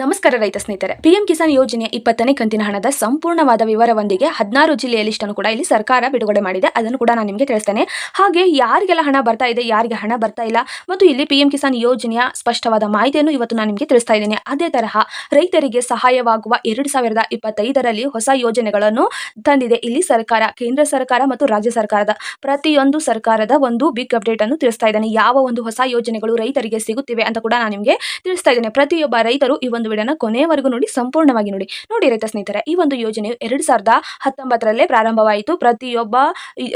ನಮಸ್ಕಾರ ರೈತ ಸ್ನೇಹಿತರೆ. ಪಿಎಂ ಕಿಸಾನ್ ಯೋಜನೆಯ ಇಪ್ಪತ್ತನೇ ಕಂತಿನ ಹಣದ ಸಂಪೂರ್ಣವಾದ ವಿವರವೊಂದಿಗೆ ಹದಿನಾರು ಜಿಲ್ಲೆಯ ಲಿಸ್ಟನ್ನು ಕೂಡ ಇಲ್ಲಿ ಸರ್ಕಾರ ಬಿಡುಗಡೆ ಮಾಡಿದೆ. ಅದನ್ನು ಕೂಡ ನಾನು ನಿಮಗೆ ತಿಳಿಸ್ತೇನೆ. ಹಾಗೆ ಯಾರಿಗೆಲ್ಲ ಹಣ ಬರ್ತಾ ಇದೆ, ಯಾರಿಗೆ ಹಣ ಬರ್ತಾ ಇಲ್ಲ ಮತ್ತು ಇಲ್ಲಿ ಪಿಎಂ ಕಿಸಾನ್ ಯೋಜನೆಯ ಸ್ಪಷ್ಟವಾದ ಮಾಹಿತಿಯನ್ನು ಇವತ್ತು ನಾನು ನಿಮಗೆ ತಿಳಿಸ್ತಾ ಇದ್ದೇನೆ. ಅದೇ ತರಹ ರೈತರಿಗೆ ಸಹಾಯವಾಗುವ ಎರಡು ಸಾವಿರದ ಇಪ್ಪತ್ತೈದರಲ್ಲಿ ಹೊಸ ಯೋಜನೆಗಳನ್ನು ತಂದಿದೆ ಇಲ್ಲಿ ಸರ್ಕಾರ, ಕೇಂದ್ರ ಸರ್ಕಾರ ಮತ್ತು ರಾಜ್ಯ ಸರ್ಕಾರದ. ಪ್ರತಿಯೊಂದು ಸರ್ಕಾರದ ಒಂದು ಬಿಗ್ ಅಪ್ಡೇಟ್ ಅನ್ನು ತಿಳಿಸ್ತಾ ಇದ್ದೇನೆ. ಯಾವ ಒಂದು ಹೊಸ ಯೋಜನೆಗಳು ರೈತರಿಗೆ ಸಿಗುತ್ತಿವೆ ಅಂತ ಕೂಡ ನಾನು ನಿಮಗೆ ತಿಳಿಸ್ತಾ ಇದ್ದೇನೆ. ಪ್ರತಿಯೊಬ್ಬ ರೈತರು ಈ ಒಂದು ವಿಡಿಯೋನ ಕೊನೆಯವರೆಗೂ ನೋಡಿ, ಸಂಪೂರ್ಣವಾಗಿ ನೋಡಿ. ನೋಡಿ ರೈತ ಸ್ನೇಹಿತರೆ, ಈ ಒಂದು ಯೋಜನೆಯು ಎರಡು ಸಾವಿರದ ಹತ್ತೊಂಬತ್ತರಲ್ಲೇ ಪ್ರಾರಂಭವಾಯಿತು. ಪ್ರತಿಯೊಬ್ಬ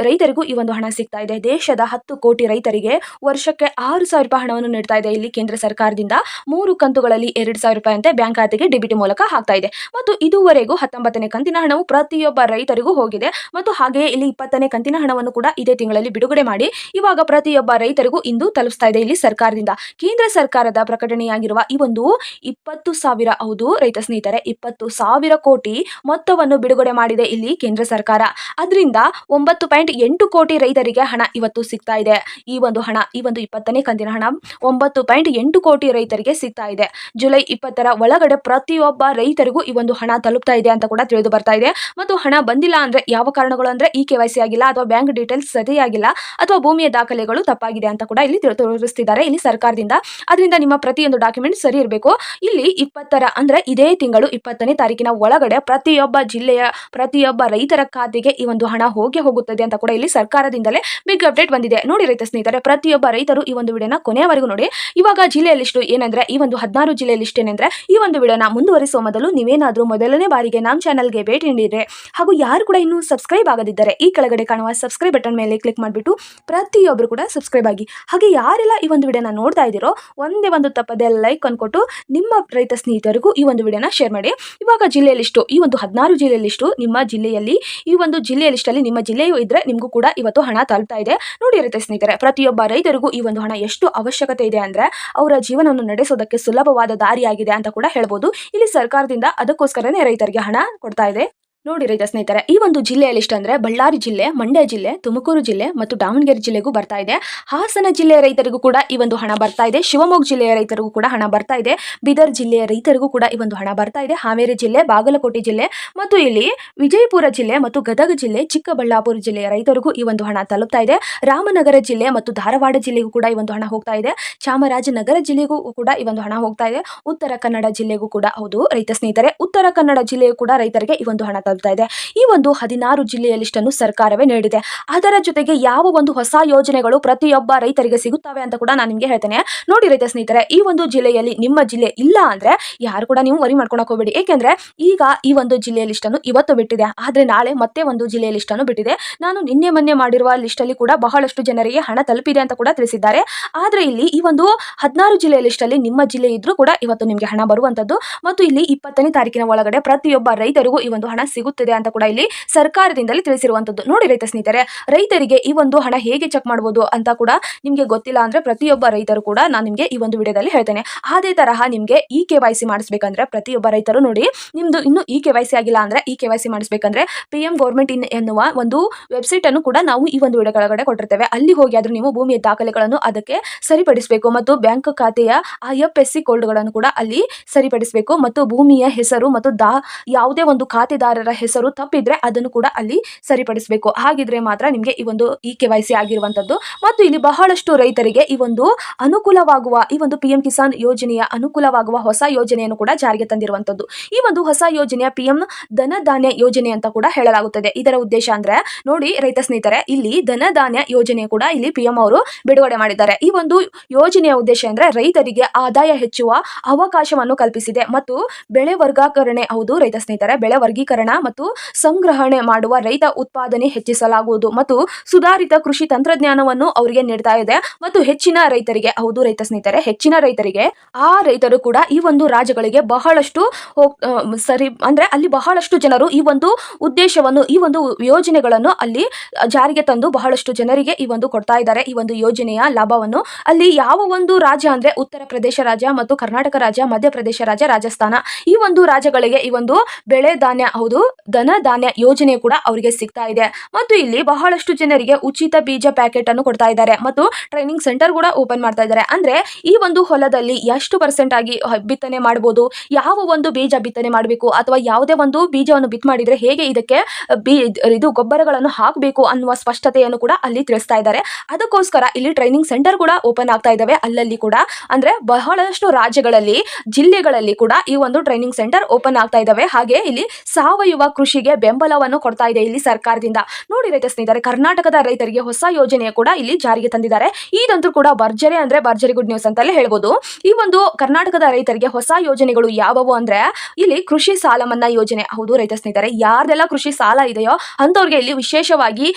ರೈತರಿಗೂ ಈ ಒಂದು ಹಣ ಸಿಗ್ತಾ ಇದೆ. ದೇಶದ ಹತ್ತು ಕೋಟಿ ರೈತರಿಗೆ ವರ್ಷಕ್ಕೆ ಆರು ಸಾವಿರ ರೂಪಾಯಿ ಹಣವನ್ನು ನೀಡ್ತಾ ಇದೆ ಇಲ್ಲಿ ಕೇಂದ್ರ ಸರ್ಕಾರದಿಂದ. ಮೂರು ಕಂತುಗಳಲ್ಲಿ ಎರಡು ಸಾವಿರ ರೂಪಾಯಿ ಅಂತೆ ಬ್ಯಾಂಕ್ ಖಾತೆಗೆ ಡೆಬಿಟ್ ಮೂಲಕ ಹಾಕ್ತಾ ಇದೆ. ಮತ್ತು ಇದುವರೆಗೂ ಹತ್ತೊಂಬತ್ತನೇ ಕಂತಿನ ಹಣವು ಪ್ರತಿಯೊಬ್ಬ ರೈತರಿಗೂ ಹೋಗಿದೆ. ಮತ್ತು ಹಾಗೆಯೇ ಇಲ್ಲಿ ಇಪ್ಪತ್ತನೇ ಕಂತಿನ ಹಣವನ್ನು ಕೂಡ ಇದೇ ತಿಂಗಳಲ್ಲಿ ಬಿಡುಗಡೆ ಮಾಡಿ, ಇವಾಗ ಪ್ರತಿಯೊಬ್ಬ ರೈತರಿಗೂ ಇಂದು ತಲುಪಿಸ್ತಾ ಇದೆ ಇಲ್ಲಿ ಸರ್ಕಾರದಿಂದ. ಕೇಂದ್ರ ಸರ್ಕಾರದ ಪ್ರಕಟಣೆಯಾಗಿರುವ ಈ ಒಂದು ಇಪ್ಪತ್ತು ಸಾವಿರ ಹೌದು. ರೈತ ಸ್ನೇಹಿತರೆ, ಇಪ್ಪತ್ತು ಸಾವಿರ ಕೋಟಿ ಮೊತ್ತವನ್ನು ಬಿಡುಗಡೆ ಮಾಡಿದೆ ಇಲ್ಲಿ ಕೇಂದ್ರ ಸರ್ಕಾರ. ಅದರಿಂದ ಒಂಬತ್ತು ಪಾಯಿಂಟ್ ಎಂಟು ಕೋಟಿ ರೈತರಿಗೆ ಹಣ ಇವತ್ತು ಸಿಗ್ತಾ ಇದೆ. ಈ ಒಂದು ಹಣ, ಈ ಒಂದು ಇಪ್ಪತ್ತನೇ ಕಂತಿನ ಹಣ ಒಂಬತ್ತು ಪಾಯಿಂಟ್ ಎಂಟು ಕೋಟಿ ರೈತರಿಗೆ ಸಿಗ್ತಾ ಇದೆ. ಜುಲೈ ಇಪ್ಪತ್ತರ ಒಳಗಡೆ ಪ್ರತಿಯೊಬ್ಬ ರೈತರಿಗೂ ಈ ಒಂದು ಹಣ ತಲುಪ್ತಾ ಇದೆ ಅಂತ ಕೂಡ ತಿಳಿದು ಬರ್ತಾ ಇದೆ. ಮತ್ತು ಹಣ ಬಂದಿಲ್ಲ ಅಂದ್ರೆ ಯಾವ ಕಾರಣಗಳು ಅಂದ್ರೆ ಈ ಕೆ ಆಗಿಲ್ಲ ಅಥವಾ ಬ್ಯಾಂಕ್ ಡೀಟೇಲ್ಸ್ ಸರಿಯಾಗಿಲ್ಲ ಅಥವಾ ಭೂಮಿಯ ದಾಖಲೆಗಳು ತಪ್ಪಾಗಿದೆ ಅಂತ ಕೂಡ ಇಲ್ಲಿ ತೋರಿಸ್ತಿದ್ದಾರೆ ಇಲ್ಲಿ ಸರ್ಕಾರದಿಂದ. ಅದರಿಂದ ನಿಮ್ಮ ಪ್ರತಿಯೊಂದು ಡಾಕ್ಯುಮೆಂಟ್ ಸರಿ ಇರಬೇಕು. ಇಲ್ಲಿ ಇಪ್ಪತ್ತರ, ಅಂದ್ರೆ ಇದೇ ತಿಂಗಳು ಇಪ್ಪತ್ತನೇ ತಾರೀಕಿನ ಒಳಗಡೆ ಪ್ರತಿಯೊಬ್ಬ ಜಿಲ್ಲೆಯ ಪ್ರತಿಯೊಬ್ಬ ರೈತರ ಖಾತೆಗೆ ಈ ಒಂದು ಹಣ ಹೋಗಿ ಹೋಗುತ್ತದೆ ಅಂತ ಕೂಡ ಇಲ್ಲಿ ಸರ್ಕಾರದಿಂದಲೇ ಬಿಗ್ ಅಪ್ಡೇಟ್ ಬಂದಿದೆ. ನೋಡಿ ರೈತ ಸ್ನೇಹಿತರೆ, ಪ್ರತಿಯೊಬ್ಬ ರೈತರು ಈ ಒಂದು ವಿಡಿಯೋನ ಕೊನೆಯವರೆಗೂ ನೋಡಿ. ಇವಾಗ ಜಿಲ್ಲೆಯಲ್ಲಿಷ್ಟು ಏನಂದ್ರೆ, ಈ ಒಂದು ಹದಿನಾರು ಜಿಲ್ಲೆಯ ಲಿಸ್ಟ್ ಏನಂದ್ರೆ, ಈ ಒಂದು ವಿಡಿಯೋನ ಮುಂದುವರಿಸುವ ಮೊದಲು ನೀವೇನಾದರೂ ಮೊದಲನೇ ಬಾರಿಗೆ ನಮ್ಮ ಚಾನಲ್ಗೆ ಭೇಟಿ ನೀಡಿದ್ರೆ, ಹಾಗೂ ಯಾರು ಕೂಡ ಇನ್ನೂ ಸಬ್ಸ್ಕ್ರೈಬ್ ಆಗದಿದ್ದರೆ, ಈ ಕೆಳಗಡೆ ಕಾಣುವ ಸಬ್ಸ್ಕ್ರೈಬ್ ಬಟನ್ ಮೇಲೆ ಕ್ಲಿಕ್ ಮಾಡಿಬಿಟ್ಟು ಪ್ರತಿಯೊಬ್ಬರು ಕೂಡ ಸಬ್ಸ್ಕ್ರೈಬ್ ಆಗಿ. ಹಾಗೆ ಯಾರೆಲ್ಲ ಈ ಒಂದು ವಿಡಿಯೋನ ನೋಡ್ತಾ ಇದ್ದೀರೋ, ಒಂದೇ ಒಂದು ತಪ್ಪದೆ ಲೈಕ್ ಅನ್ಕೊಟ್ಟು ನಿಮ್ಮ ರೈತ ಸ್ನೇಹಿತರಿಗೂ ಈ ಒಂದು ವಿಡಿಯೋನ ಶೇರ್ ಮಾಡಿ. ಇವಾಗ ಜಿಲ್ಲೆಯಲ್ಲಿಷ್ಟು, ಈ ಒಂದು ಹದಿನಾರು ಜಿಲ್ಲೆಯಲ್ಲಿಷ್ಟು ನಿಮ್ಮ ಜಿಲ್ಲೆಯಲ್ಲಿ, ಈ ಒಂದು ಜಿಲ್ಲೆಯಲ್ಲಿಷ್ಟಲ್ಲಿ ನಿಮ್ಮ ಜಿಲ್ಲೆಯು ಇದ್ರೆ ನಿಮಗೂ ಕೂಡ ಇವತ್ತು ಹಣ ತಲುಪ್ತಾ ಇದೆ. ನೋಡಿ ಇರುತ್ತೆ ಸ್ನೇಹಿತರೆ, ಪ್ರತಿಯೊಬ್ಬ ರೈತರಿಗೂ ಈ ಒಂದು ಹಣ ಎಷ್ಟು ಅವಶ್ಯಕತೆ ಇದೆ ಅಂದ್ರೆ ಅವರ ಜೀವನವನ್ನು ನಡೆಸೋದಕ್ಕೆ ಸುಲಭವಾದ ದಾರಿಯಾಗಿದೆ ಅಂತ ಕೂಡ ಹೇಳ್ಬೋದು. ಇಲ್ಲಿ ಸರ್ಕಾರದಿಂದ ಅದಕ್ಕೋಸ್ಕರನೇ ರೈತರಿಗೆ ಹಣ ಕೊಡ್ತಾ ಇದೆ. ನೋಡಿ ರೈತ ಸ್ನೇಹಿತರೆ, ಈ ಒಂದು ಜಿಲ್ಲೆಯಲ್ಲಿ ಲಿಸ್ಟ್ ಅಂದ್ರೆ ಬಳ್ಳಾರಿ ಜಿಲ್ಲೆ, ಮಂಡ್ಯ ಜಿಲ್ಲೆ, ತುಮಕೂರು ಜಿಲ್ಲೆ ಮತ್ತು ದಾವಣಗೆರೆ ಜಿಲ್ಲೆಗೂ ಬರ್ತಾ ಇದೆ. ಹಾಸನ ಜಿಲ್ಲೆಯ ರೈತರಿಗೂ ಕೂಡ ಈ ಒಂದು ಹಣ ಬರ್ತಾ ಇದೆ. ಶಿವಮೊಗ್ಗ ಜಿಲ್ಲೆಯ ರೈತರಿಗೂ ಕೂಡ ಹಣ ಬರ್ತಾ ಇದೆ. ಬೀದರ್ ಜಿಲ್ಲೆಯ ರೈತರಿಗೂ ಕೂಡ ಈ ಒಂದು ಹಣ ಬರ್ತಾ ಇದೆ. ಹಾವೇರಿ ಜಿಲ್ಲೆ, ಬಾಗಲಕೋಟೆ ಜಿಲ್ಲೆ ಮತ್ತು ಇಲ್ಲಿ ವಿಜಯಪುರ ಜಿಲ್ಲೆ ಮತ್ತು ಗದಗ ಜಿಲ್ಲೆ, ಚಿಕ್ಕಬಳ್ಳಾಪುರ ಜಿಲ್ಲೆಯ ರೈತರಿಗೂ ಈ ಒಂದು ಹಣ ತಲುಪ್ತಾ ಇದೆ. ರಾಮನಗರ ಜಿಲ್ಲೆ ಮತ್ತು ಧಾರವಾಡ ಜಿಲ್ಲೆಗೂ ಕೂಡ ಈ ಒಂದು ಹಣ ಹೋಗ್ತಾ ಇದೆ. ಚಾಮರಾಜನಗರ ಜಿಲ್ಲೆಗೂ ಕೂಡ ಈ ಒಂದು ಹಣ ಹೋಗ್ತಾ ಇದೆ. ಉತ್ತರ ಕನ್ನಡ ಜಿಲ್ಲೆಗೂ ಕೂಡ ಹೌದು ರೈತ ಸ್ನೇಹಿತರೆ. ಉತ್ತರ ಕನ್ನಡ ಜಿಲ್ಲೆಯೂ ಕೂಡ ರೈತರಿಗೆ ಈ ಒಂದು ಹಣ ತಲುಪ್ತಾ ಇದೆ. ಈ ಒಂದು ಹದಿನಾರು ಜಿಲ್ಲೆಯ ಲಿಸ್ಟ್ ಅನ್ನು ಸರ್ಕಾರವೇ ನೀಡಿದೆ. ಅದರ ಜೊತೆಗೆ ಯಾವ ಒಂದು ಹೊಸ ಯೋಜನೆಗಳು ಪ್ರತಿಯೊಬ್ಬ ರೈತರಿಗೆ ಸಿಗುತ್ತವೆ ಅಂತ ಕೂಡ ನಾನು ನಿಮಗೆ ಹೇಳ್ತೇನೆ. ನೋಡಿ ರೈತ ಸ್ನೇಹಿತರೆ, ಈ ಒಂದು ಜಿಲ್ಲೆಯಲ್ಲಿ ನಿಮ್ಮ ಜಿಲ್ಲೆ ಇಲ್ಲ ಅಂದ್ರೆ ಯಾರು ಕೂಡ ನೀವು ವರಿ ಮಾಡ್ಕೊಳಕ್ ಹೋಗ್ಬೇಡಿ. ಏಕೆಂದ್ರೆ ಈಗ ಈ ಒಂದು ಜಿಲ್ಲೆಯ ಲಿಸ್ಟ್ ಅನ್ನು ಇವತ್ತು ಬಿಟ್ಟಿದೆ. ಆದ್ರೆ ನಾಳೆ ಮತ್ತೆ ಒಂದು ಜಿಲ್ಲೆಯ ಲಿಸ್ಟ್ ಅನ್ನು ಬಿಟ್ಟಿದೆ. ನಾನು ನಿನ್ನೆ ಮೊನ್ನೆ ಮಾಡಿರುವ ಲಿಸ್ಟ್ ಅಲ್ಲಿ ಕೂಡ ಬಹಳಷ್ಟು ಜನರಿಗೆ ಹಣ ತಲುಪಿದೆ ಅಂತ ಕೂಡ ತಿಳಿಸಿದ್ದಾರೆ. ಆದ್ರೆ ಇಲ್ಲಿ ಈ ಒಂದು ಹದಿನಾರು ಜಿಲ್ಲೆಯ ಲಿಸ್ಟ್ ಅಲ್ಲಿ ನಿಮ್ಮ ಜಿಲ್ಲೆ ಇದ್ರೂ ಕೂಡ ಇವತ್ತು ನಿಮಗೆ ಹಣ ಬರುವಂತದ್ದು. ಮತ್ತು ಇಲ್ಲಿ ಇಪ್ಪತ್ತನೇ ತಾರೀಕಿನ ಒಳಗಡೆ ಪ್ರತಿಯೊಬ್ಬ ರೈತರಿಗೂ ಈ ಒಂದು ಹಣ ಸಿಗುತ್ತದೆ ಅಂತ ಕೂಡ ಇಲ್ಲಿ ಸರ್ಕಾರದಿಂದಲೇ ತಿಳಿಸಿರುವಂತದ್ದು. ನೋಡಿ ರೈತ ಸ್ನೇಹಿತರೆ, ರೈತರಿಗೆ ಈ ಒಂದು ಹಣ ಹೇಗೆ ಚೆಕ್ ಮಾಡಬಹುದು ಅಂತ ಕೂಡ ನಿಮಗೆ ಗೊತ್ತಿಲ್ಲ ಅಂದ್ರೆ ಪ್ರತಿಯೊಬ್ಬ ರೈತರು ಕೂಡ ನಾನು ನಿಮಗೆ ಈ ಒಂದು ವಿಡಿಯೋದಲ್ಲಿ ಹೇಳ್ತೇನೆ. ಅದೇ ತರಹ ನಿಮಗೆ ಇ ಕೆ ವೈ ಸಿ ಮಾಡಿಸ್ಬೇಕಂದ್ರೆ ಪ್ರತಿಯೊಬ್ಬ ರೈತರು ನೋಡಿ, ನಿಮ್ದು ಇನ್ನು ಇ ಕೆ ವೈ ಸಿ ಆಗಿಲ್ಲ ಅಂದ್ರೆ ಇ ಕೆ ವೈ ಸಿ ಮಾಡಿಸ್ಬೇಕಂದ್ರೆ ಪಿ ಎಂ ಗೌರ್ಮೆಂಟ್ ಇನ್ ಎನ್ನುವ ಒಂದು ವೆಬ್ಸೈಟ್ ಅನ್ನು ಕೂಡ ನಾವು ಈ ಒಂದು ವಿಡಿಯೋ ಕೆಳಗಡೆ ಕೊಟ್ಟಿರ್ತೇವೆ. ಅಲ್ಲಿ ಹೋಗಿ ಆದ್ರೂ ನೀವು ಭೂಮಿಯ ದಾಖಲೆಗಳನ್ನು ಅದಕ್ಕೆ ಸರಿಪಡಿಸಬೇಕು ಮತ್ತು ಬ್ಯಾಂಕ್ ಖಾತೆಯ ಆ ಎಫ್ ಎಸ್ ಸಿ ಕೋಡ್ಗಳನ್ನು ಕೂಡ ಅಲ್ಲಿ ಸರಿಪಡಿಸಬೇಕು ಮತ್ತು ಭೂಮಿಯ ಹೆಸರು ಮತ್ತು ದಾ, ಯಾವುದೇ ಒಂದು ಖಾತೆದಾರರ ಹೆಸರು ತಪ್ಪಿದ್ರೆ ಅದನ್ನು ಕೂಡ ಅಲ್ಲಿ ಸರಿಪಡಿಸಬೇಕು. ಹಾಗಿದ್ರೆ ಮಾತ್ರ ನಿಮಗೆ ಈ ಒಂದು ಇ ಕೆ ವೈ ಸಿ ಆಗಿರುವಂತದ್ದು. ಮತ್ತು ಇಲ್ಲಿ ಬಹಳಷ್ಟು ರೈತರಿಗೆ ಈ ಒಂದು ಅನುಕೂಲವಾಗುವ, ಈ ಒಂದು ಪಿ ಎಂ ಕಿಸಾನ್ ಯೋಜನೆಯ ಅನುಕೂಲವಾಗುವ ಹೊಸ ಯೋಜನೆಯನ್ನು ಕೂಡ ಜಾರಿಗೆ ತಂದಿರುವಂತದ್ದು. ಈ ಒಂದು ಹೊಸ ಯೋಜನೆಯ ಪಿ ಎಂ ಧನಧಾನ್ಯ ಯೋಜನೆ ಅಂತ ಕೂಡ ಹೇಳಲಾಗುತ್ತದೆ. ಇದರ ಉದ್ದೇಶ ಅಂದ್ರೆ ನೋಡಿ ರೈತ ಸ್ನೇಹಿತರೆ, ಇಲ್ಲಿ ಧನಧಾನ್ಯ ಯೋಜನೆ ಕೂಡ ಇಲ್ಲಿ ಪಿ ಎಂ ಅವರು ಬಿಡುಗಡೆ ಮಾಡಿದ್ದಾರೆ. ಈ ಒಂದು ಯೋಜನೆಯ ಉದ್ದೇಶ ಅಂದ್ರೆ ರೈತರಿಗೆ ಆದಾಯ ಹೆಚ್ಚುವ ಅವಕಾಶವನ್ನು ಕಲ್ಪಿಸಿದೆ. ಮತ್ತು ಬೆಳೆ ವರ್ಗಾಕರಣೆ, ಹೌದು ರೈತ ಸ್ನೇಹಿತರೆ, ಬೆಳೆ ವರ್ಗೀಕರಣ ಮತ್ತು ಸಂಗ್ರಹಣೆ ಮಾಡುವ ರೈತ ಉತ್ಪಾದನೆ ಹೆಚ್ಚಿಸಲಾಗುವುದು ಮತ್ತು ಸುಧಾರಿತ ಕೃಷಿ ತಂತ್ರಜ್ಞಾನವನ್ನು ಅವರಿಗೆ ನೀಡ್ತಾ ಇದೆ. ಮತ್ತು ಹೆಚ್ಚಿನ ರೈತರಿಗೆ, ಹೌದು ರೈತ ಸ್ನೇಹಿತರೆ, ಹೆಚ್ಚಿನ ರೈತರಿಗೆ ಆ ರೈತರು ಕೂಡ ಈ ಒಂದು ರಾಜ್ಯಗಳಿಗೆ ಬಹಳಷ್ಟು ಸರಿ, ಅಂದ್ರೆ ಅಲ್ಲಿ ಬಹಳಷ್ಟು ಜನರು ಈ ಒಂದು ಉದ್ದೇಶವನ್ನು, ಈ ಒಂದು ಯೋಜನೆಗಳನ್ನು ಅಲ್ಲಿ ಜಾರಿಗೆ ತಂದು ಬಹಳಷ್ಟು ಜನರಿಗೆ ಈ ಒಂದು ಕೊಡ್ತಾ ಇದ್ದಾರೆ. ಈ ಒಂದು ಯೋಜನೆಯ ಲಾಭವನ್ನು ಅಲ್ಲಿ ಯಾವ ಒಂದು ರಾಜ್ಯ ಅಂದ್ರೆ ಉತ್ತರ ಪ್ರದೇಶ ರಾಜ್ಯ ಮತ್ತು ಕರ್ನಾಟಕ ರಾಜ್ಯ ಮಧ್ಯಪ್ರದೇಶ ರಾಜ್ಯ, ರಾಜಸ್ಥಾನ ಈ ಒಂದು ರಾಜ್ಯಗಳಿಗೆ ಈ ಒಂದು ಬೆಳೆ ಧಾನ್ಯ, ಹೌದು ಧನ ಧಾನ್ಯ ಯೋಜನೆ ಕೂಡ ಅವರಿಗೆ ಸಿಗ್ತಾ ಇದೆ. ಮತ್ತು ಇಲ್ಲಿ ಬಹಳಷ್ಟು ಜನರಿಗೆ ಉಚಿತ ಬೀಜ ಪ್ಯಾಕೆಟ್ ಅನ್ನು ಕೊಡ್ತಾ ಇದ್ದಾರೆ. ಮತ್ತು ಟ್ರೈನಿಂಗ್ ಸೆಂಟರ್ ಕೂಡ ಓಪನ್ ಮಾಡ್ತಾ ಇದ್ದಾರೆ. ಅಂದ್ರೆ ಈ ಒಂದು ಹೊಲದಲ್ಲಿ ಎಷ್ಟು ಪರ್ಸೆಂಟ್ ಆಗಿ ಬಿತ್ತನೆ ಮಾಡಬಹುದು ಯಾವ ಒಂದು ಬೀಜ ಬಿತ್ತನೆ ಮಾಡಬೇಕು, ಅಥವಾ ಯಾವುದೇ ಒಂದು ಬೀಜವನ್ನು ಬಿತ್ ಮಾಡಿದ್ರೆ ಹೇಗೆ ಇದಕ್ಕೆ ಇದು ಗೊಬ್ಬರಗಳನ್ನು ಹಾಕಬೇಕು ಅನ್ನುವ ಸ್ಪಷ್ಟತೆಯನ್ನು ಕೂಡ ಅಲ್ಲಿ ತಿಳಿಸ್ತಾ ಇದ್ದಾರೆ. ಅದಕ್ಕೋಸ್ಕರ ಇಲ್ಲಿ ಟ್ರೈನಿಂಗ್ ಸೆಂಟರ್ ಕೂಡ ಓಪನ್ ಆಗ್ತಾ ಇದಾವೆ ಅಲ್ಲಲ್ಲಿ ಕೂಡ ಅಂದ್ರೆ ಬಹಳಷ್ಟು ರಾಜ್ಯಗಳಲ್ಲಿ, ಜಿಲ್ಲೆಗಳಲ್ಲಿ ಕೂಡ ಈ ಒಂದು ಟ್ರೈನಿಂಗ್ ಸೆಂಟರ್ ಓಪನ್ ಆಗ್ತಾ ಇದಾವೆ ಹಾಗೆ ಇಲ್ಲಿ ಸಾವಯವ ಕೃಷಿಗೆ ಬೆಂಬಲವನ್ನು ಕೊಡ್ತಾ ಇದೆ ಇಲ್ಲಿ ಸರ್ಕಾರದಿಂದ. ನೋಡಿ ರೈತ ಸ್ನೇಹಿತರೆ, ಕರ್ನಾಟಕದ ರೈತರಿಗೆ ಹೊಸ ಯೋಜನೆ ಕೂಡ ಇಲ್ಲಿ ಜಾರಿಗೆ ತಂದಿದ್ದಾರೆ. ಇದಂತೂ ಕೂಡ ಭರ್ಜರಿ ಅಂದ್ರೆ ಭರ್ಜರಿ ಗುಡ್ ನ್ಯೂಸ್ ಅಂತಲೇ ಹೇಳ್ಬೋದು. ಈ ಒಂದು ಕರ್ನಾಟಕದ ರೈತರಿಗೆ ಹೊಸ ಯೋಜನೆಗಳು ಯಾವುವು ಅಂದ್ರೆ ಇಲ್ಲಿ ಕೃಷಿ ಸಾಲ ಮನ್ನಾ ಯೋಜನೆ. ಹೌದು ರೈತ ಸ್ನೇಹಿತರೆ, ಯಾರ್ದೆಲ್ಲ ಕೃಷಿ ಸಾಲ ಇದೆಯೋ ಅಂತವ್ರಿಗೆ ಇಲ್ಲಿ ವಿಶೇಷವಾಗಿ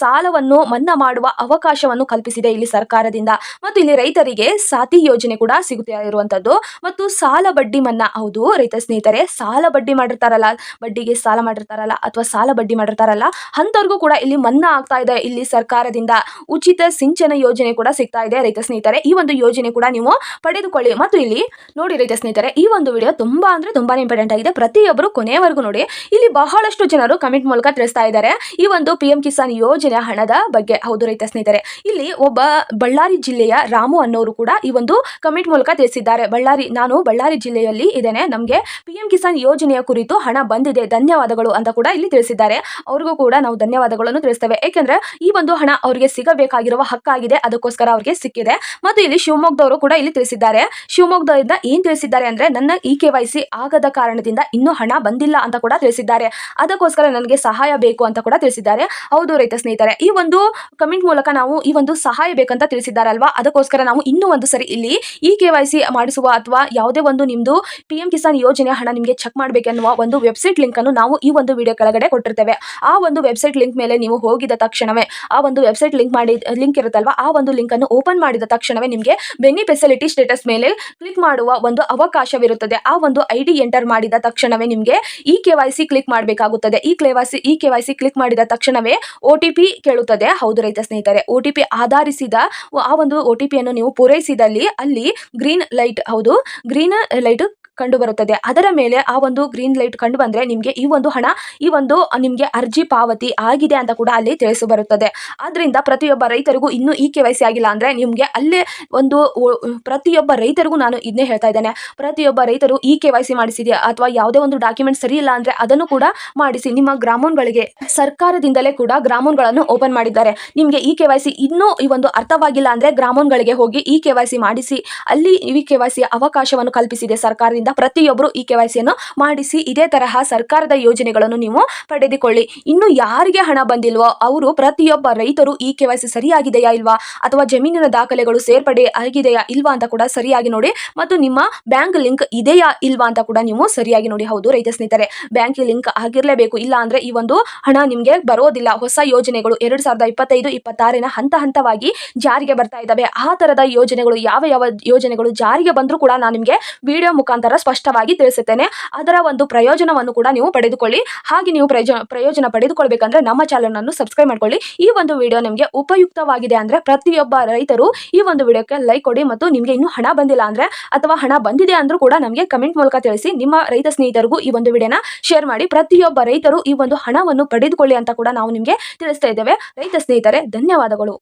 ಸಾಲವನ್ನು ಮನ್ನಾ ಮಾಡುವ ಅವಕಾಶವನ್ನು ಕಲ್ಪಿಸಿದೆ ಇಲ್ಲಿ ಸರ್ಕಾರದಿಂದ. ಮತ್ತು ಇಲ್ಲಿ ರೈತರಿಗೆ ಸಾತಿ ಯೋಜನೆ ಕೂಡ ಸಿಗುತ್ತಾ ಇರುವಂತದ್ದು. ಮತ್ತು ಸಾಲ ಬಡ್ಡಿ ಮನ್ನಾ. ಹೌದು ರೈತ ಸ್ನೇಹಿತರೆ, ಸಾಲ ಬಡ್ಡಿ ಮಾಡಿರ್ತಾರಲ್ಲ, ಬಡ್ಡಿಗೆ ಸಾಲ ಮಾಡಿರ್ತಾರಲ್ಲ ಅಥವಾ ಸಾಲ ಬಡ್ಡಿ ಮಾಡಿರ್ತಾರಲ್ಲ, ಅಂಥವ್ರಿಗೂ ಕೂಡ ಇಲ್ಲಿ ಮನ್ನಾ ಆಗ್ತಾ ಇದೆ. ಇಲ್ಲಿ ಸರ್ಕಾರದಿಂದ ಉಚಿತ ಸಿಂಚನ ಯೋಜನೆ ಕೂಡ ಸಿಗ್ತಾ ಇದೆ ರೈತ ಸ್ನೇಹಿತರೆ. ಈ ಒಂದು ಯೋಜನೆ ಕೂಡ ನೀವು ಪಡೆದುಕೊಳ್ಳಿ. ಮತ್ತು ಇಲ್ಲಿ ನೋಡಿ ರೈತ ಸ್ನೇಹಿತರೆ, ಈ ಒಂದು ವಿಡಿಯೋ ತುಂಬಾ ಅಂದ್ರೆ ತುಂಬಾನೇ ಇಂಪಾರ್ಟೆಂಟ್ ಆಗಿದೆ. ಪ್ರತಿಯೊಬ್ಬರು ಕೊನೆಯವರೆಗೂ ನೋಡಿ, ಇಲ್ಲಿ ಬಹಳಷ್ಟು ಜನರು ಕಮೆಂಟ್ ಮೂಲಕ ತಿಳಿಸ್ತಾ ಇದ್ದಾರೆ. ಈ ಒಂದು ಪಿ ಎಂ ಕಿಸಾನ್ ಯೋಜನೆ ಹಣದ ಬಗ್ಗೆ. ಹೌದು ರೈತ ಸ್ನೇಹಿತರೆ, ಇಲ್ಲಿ ಒಬ್ಬ ಬಳ್ಳಾರಿ ಜಿಲ್ಲೆಯ ರಾಮು ಅನ್ನೋರು ಕೂಡ ಈ ಒಂದು ಕಮೆಂಟ್ ಮೂಲಕ ತಿಳಿಸಿದ್ದಾರೆ. ಬಳ್ಳಾರಿ, ನಾನು ಬಳ್ಳಾರಿ ಜಿಲ್ಲೆಯಲ್ಲಿ ಇದ್ದೇನೆ. ನಮಗೆ ಪಿ ಎಂ ಕಿಸಾನ್ ಯೋಜನೆಯ ಕುರಿತು ಹಣ ಬಂದಿದೆ. ಧನ್ಯವಾದಗಳು ಅಂತ ಕೂಡ ಇಲ್ಲಿ ತಿಳಿಸಿದ್ದಾರೆ. ಅವ್ರಿಗೂ ಕೂಡ ನಾವು ಧನ್ಯವಾದಗಳನ್ನು ತಿಳಿಸ್ತೇವೆ. ಏಕೆಂದ್ರೆ ಈ ಒಂದು ಹಣ ಅವರಿಗೆ ಸಿಗಬೇಕಾಗಿರುವ ಹಕ್ಕಾಗಿದೆ. ಅದಕ್ಕೋಸ್ಕರ ಅವರಿಗೆ ಸಿಕ್ಕಿದೆ. ಮತ್ತು ಇಲ್ಲಿ ಶಿವಮೊಗ್ಗದವರು ಕೂಡ ಇಲ್ಲಿ ತಿಳಿಸಿದ್ದಾರೆ. ಶಿವಮೊಗ್ಗದಿಂದ ಏನ್ ತಿಳಿಸಿದ್ದಾರೆ ಅಂದ್ರೆ ನನ್ನ ಇ ಕೆ ಆಗದ ಕಾರಣದಿಂದ ಇನ್ನೂ ಹಣ ಬಂದಿಲ್ಲ ಅಂತ ಕೂಡ ತಿಳಿಸಿದ್ದಾರೆ. ಅದಕ್ಕೋಸ್ಕರ ನನಗೆ ಸಹಾಯ ಬೇಕು ಅಂತ ಕೂಡ ತಿಳಿಸಿದ್ದಾರೆ. ಹೌದು ರೈತ ಸ್ನೇಹಿತರೆ, ಈ ಒಂದು ಕಮೆಂಟ್ ಮೂಲಕ ನಾವು ಈ ಒಂದು ಸಹಾಯ ಬೇಕಂತ ತಿಳಿಸಿದ್ದಾರಲ್ವಾ? ಅದಕ್ಕೋಸ್ಕರ ನಾವು ಇನ್ನೂ ಒಂದು ಸರಿ ಇಲ್ಲಿ ಇ ಕೆ ಮಾಡಿಸುವ ಅಥವಾ ಯಾವುದೇ ಒಂದು ನಿಮ್ದು ಪಿ ಎಂ ಕಿಸಾನ್ ಯೋಜನೆ ಹಣ ನಿಮಗೆ ಚೆಕ್ ಮಾಡಬೇಕೆನ್ನುವ ಒಂದು ವೆಬ್ಸೈಟ್ ಲಿಂಕ್ ಅನ್ನು ಈ ಒಂದು ವಿಡಿಯೋ ಕೆಳಗಡೆ ಕೊಟ್ಟಿರ್ತೇವೆ. ಆ ಒಂದು ವೆಬ್ಸೈಟ್ ಲಿಂಕ್ ಮೇಲೆ ನೀವು ಹೋಗಿದ ತಕ್ಷಣವೇ, ಆ ಒಂದು ವೆಬ್ಸೈಟ್ ಲಿಂಕ್ ಮಾಡಿ ಲಿಂಕ್ ಇರುತ್ತಲ್ವಾ? ಆ ಒಂದು ಲಿಂಕ್ ಅನ್ನು ಓಪನ್ ಮಾಡಿದ ತಕ್ಷಣವೇ ನಿಮಗೆ ಬೆನ್ನಿ ಫೆಸಿಲಿಟಿ ಸ್ಟೇಟಸ್ ಮೇಲೆ ಕ್ಲಿಕ್ ಮಾಡುವ ಒಂದು ಅವಕಾಶವಿರುತ್ತದೆ. ಆ ಒಂದು ಐ ಡಿ ಎಂಟರ್ ಮಾಡಿದ ತಕ್ಷಣವೇ ನಿಮಗೆ E K Y C click ಮಾಡಬೇಕಾಗುತ್ತದೆ. E K Y C K Y C click ಮಾಡಿದ ತಕ್ಷಣವೇ ಒ ಟಿ ಪಿ ಕೇಳುತ್ತದೆ. ಹೌದು ರೈತ ಸ್ನೇಹಿತರೆ ಒ ಟಿ ಪಿ ಆಧರಿಸಿದ, ಆ ಒಂದು ಒ ಟಿ ಪಿಯನ್ನು ನೀವು ಪೂರೈಸಿದಲ್ಲಿ ಅಲ್ಲಿ ಗ್ರೀನ್ ಲೈಟ್ ಹೌದು ಗ್ರೀನ್ ಲೈಟ್ ಕಂಡು ಬರುತ್ತದೆ ಅದರ ಮೇಲೆ ಆ ಒಂದು ಗ್ರೀನ್ ಲೈಟ್ ಕಂಡು ಬಂದ್ರೆ ನಿಮಗೆ ಈ ಒಂದು ಹಣ, ಈ ಒಂದು ನಿಮಗೆ ಅರ್ಜಿ ಪಾವತಿ ಆಗಿದೆ ಅಂತ ಕೂಡ ಅಲ್ಲಿ ತಿಳಿಸಿ ಬರುತ್ತದೆ. ಆದ್ರಿಂದ ಪ್ರತಿಯೊಬ್ಬ ರೈತರಿಗೂ ಇನ್ನೂ ಈ ಕೆ ವೈ ಸಿ ಆಗಿಲ್ಲ ಅಂದ್ರೆ ನಿಮಗೆ ಅಲ್ಲೇ ಒಂದು ಪ್ರತಿಯೊಬ್ಬ ರೈತರಿಗೂ ನಾನು ಇದನ್ನೇ ಹೇಳ್ತಾ ಇದ್ದೇನೆ. ಪ್ರತಿಯೊಬ್ಬ ರೈತರು ಈ ಕೆ ವೈ ಸಿ ಮಾಡಿಸಿದೆಯಾ ಅಥವಾ ಯಾವುದೇ ಒಂದು ಡಾಕ್ಯುಮೆಂಟ್ ಸರಿ ಇಲ್ಲ ಅಂದ್ರೆ ಅದನ್ನು ಕೂಡ ಮಾಡಿಸಿ ನಿಮ್ಮ ಗ್ರಾಮೋನ್ಗಳಿಗೆ ಸರ್ಕಾರದಿಂದಲೇ ಕೂಡ ಗ್ರಾಮೋನ್ಗಳನ್ನು ಓಪನ್ ಮಾಡಿದ್ದಾರೆ. ನಿಮಗೆ ಈ ಕೆ ವೈ ಸಿ ಇನ್ನೂ ಈ ಒಂದು ಅರ್ಥವಾಗಿಲ್ಲ ಅಂದ್ರೆ ಗ್ರಾಮೋನ್ಗಳಿಗೆ ಹೋಗಿ ಇ ಕೆ ವೈ ಸಿ ಮಾಡಿಸಿ, ಅಲ್ಲಿ ಇ ಕೆ ವೈ ಸಿ ಅವಕಾಶವನ್ನು ಕಲ್ಪಿಸಿದೆ ಸರ್ಕಾರದಿಂದ. ಪ್ರತಿಯೊಬ್ಬರು ಈ ಕೆ ವೈ ಸಿಯನ್ನು ಮಾಡಿಸಿ ಇದೇ ತರಹ ಸರ್ಕಾರದ ಯೋಜನೆಗಳನ್ನು ನೀವು ಪಡೆದುಕೊಳ್ಳಿ. ಇನ್ನು ಯಾರಿಗೆ ಹಣ ಬಂದಿಲ್ವೋ ಅವರು ಪ್ರತಿಯೊಬ್ಬ ರೈತರು ಈ ಕೆ ವೈ ಸಿ ಸರಿಯಾಗಿದೆಯಾ ಇಲ್ವಾ? ಅಥವಾ ಜಮೀನಿನ ದಾಖಲೆಗಳು ಸೇರ್ಪಡೆ ಆಗಿದೆಯಾ ಇಲ್ವಾ ಅಂತ ಕೂಡ ಸರಿಯಾಗಿ ನೋಡಿ. ಮತ್ತು ನಿಮ್ಮ ಬ್ಯಾಂಕ್ ಲಿಂಕ್ ಇದೆಯಾ ಇಲ್ವಾ ಅಂತ ಕೂಡ ನೀವು ಸರಿಯಾಗಿ ನೋಡಿ. ಹೌದು, ರೈತ ಸ್ನೇಹಿತರೆ, ಬ್ಯಾಂಕ್ ಲಿಂಕ್ ಆಗಿರಲೇಬೇಕು. ಇಲ್ಲ ಅಂದ್ರೆ ಈ ಒಂದು ಹಣ ನಿಮಗೆ ಬರೋದಿಲ್ಲ. ಹೊಸ ಯೋಜನೆಗಳು ಎರಡು ಸಾವಿರದ ಇಪ್ಪತ್ತೈದು, ಇಪ್ಪತ್ತಾರಿನ ಹಂತ ಹಂತವಾಗಿ ಜಾರಿಗೆ ಬರ್ತಾ ಇದ್ದಾವೆ. ಆ ತರದ ಯೋಜನೆಗಳು, ಯಾವ ಯಾವ ಯೋಜನೆಗಳು ಜಾರಿಗೆ ಬಂದರೂ ಕೂಡ ನಾನು ನಿಮಗೆ ವಿಡಿಯೋ ಮುಖಾಂತರ ಸ್ಪಷ್ಟವಾಗಿ ತಿಳಿಸುತ್ತೇನೆ. ಅದರ ಒಂದು ಪ್ರಯೋಜನವನ್ನು ಕೂಡ ನೀವು ಪಡೆದುಕೊಳ್ಳಿ. ಹಾಗೆ ನೀವು ಪ್ರಯೋಜನ ಪ್ರಯೋಜನ ಪಡೆದುಕೊಳ್ಬೇಕಂದ್ರೆ ನಮ್ಮ ಚಾನಲ್ ಅನ್ನು ಸಬ್ಸ್ಕ್ರೈಬ್ ಮಾಡ್ಕೊಳ್ಳಿ. ಈ ಒಂದು ವಿಡಿಯೋ ನಿಮಗೆ ಉಪಯುಕ್ತವಾಗಿದೆ ಅಂದ್ರೆ ಪ್ರತಿಯೊಬ್ಬ ರೈತರು ಈ ಒಂದು ವಿಡಿಯೋಕ್ಕೆ ಲೈಕ್ ಕೊಡಿ ಮತ್ತು ನಿಮಗೆ ಇನ್ನೂ ಹಣ ಬಂದಿಲ್ಲ ಅಂದ್ರೆ ಅಥವಾ ಹಣ ಬಂದಿದೆ ಅಂದ್ರೂ ಕೂಡ ನಮಗೆ ಕಮೆಂಟ್ ಮೂಲಕ ತಿಳಿಸಿ. ನಿಮ್ಮ ರೈತ ಸ್ನೇಹಿತರಿಗೂ ಈ ಒಂದು ವಿಡಿಯೋನ ಶೇರ್ ಮಾಡಿ. ಪ್ರತಿಯೊಬ್ಬ ರೈತರು ಈ ಒಂದು ಹಣವನ್ನು ಪಡೆದುಕೊಳ್ಳಿ ಅಂತ ಕೂಡ ನಾವು ನಿಮಗೆ ತಿಳಿಸ್ತಾ ಇದ್ದೇವೆ. ರೈತ ಸ್ನೇಹಿತರೆ, ಧನ್ಯವಾದಗಳು.